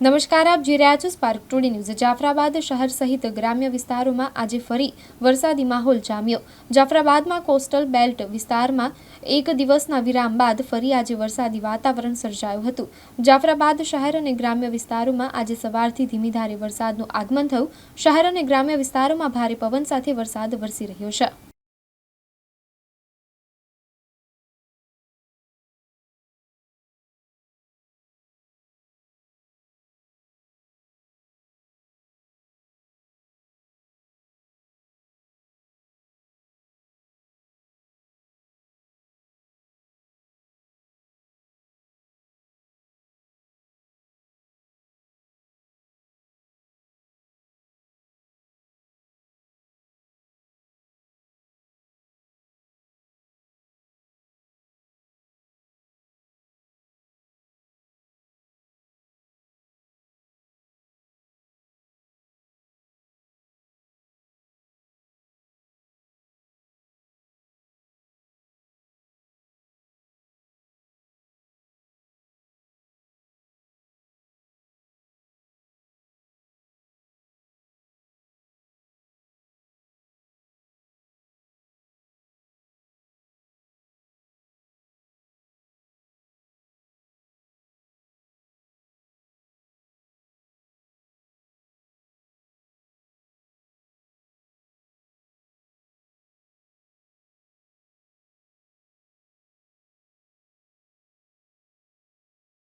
નમસ્કાર, આપ જોઈ રહ્યા છો સ્પાર્ક ટુડે ન્યૂઝ. જાફરાબાદ શહેર સહિત ગ્રામ્ય વિસ્તારોમાં આજે ફરી વરસાદી માહોલ જામ્યો. જાફરાબાદમાં કોસ્ટલ બેલ્ટ વિસ્તારમાં એક દિવસના વિરામ બાદ ફરી આજે વરસાદી વાતાવરણ સર્જાયું હતું. જાફરાબાદ શહેર અને ગ્રામ્ય વિસ્તારોમાં આજે સવારથી ધીમી ધારે વરસાદનું આગમન થયું. શહેર અને ગ્રામ્ય વિસ્તારોમાં ભારે પવન સાથે વરસાદ વરસી રહ્યો છે.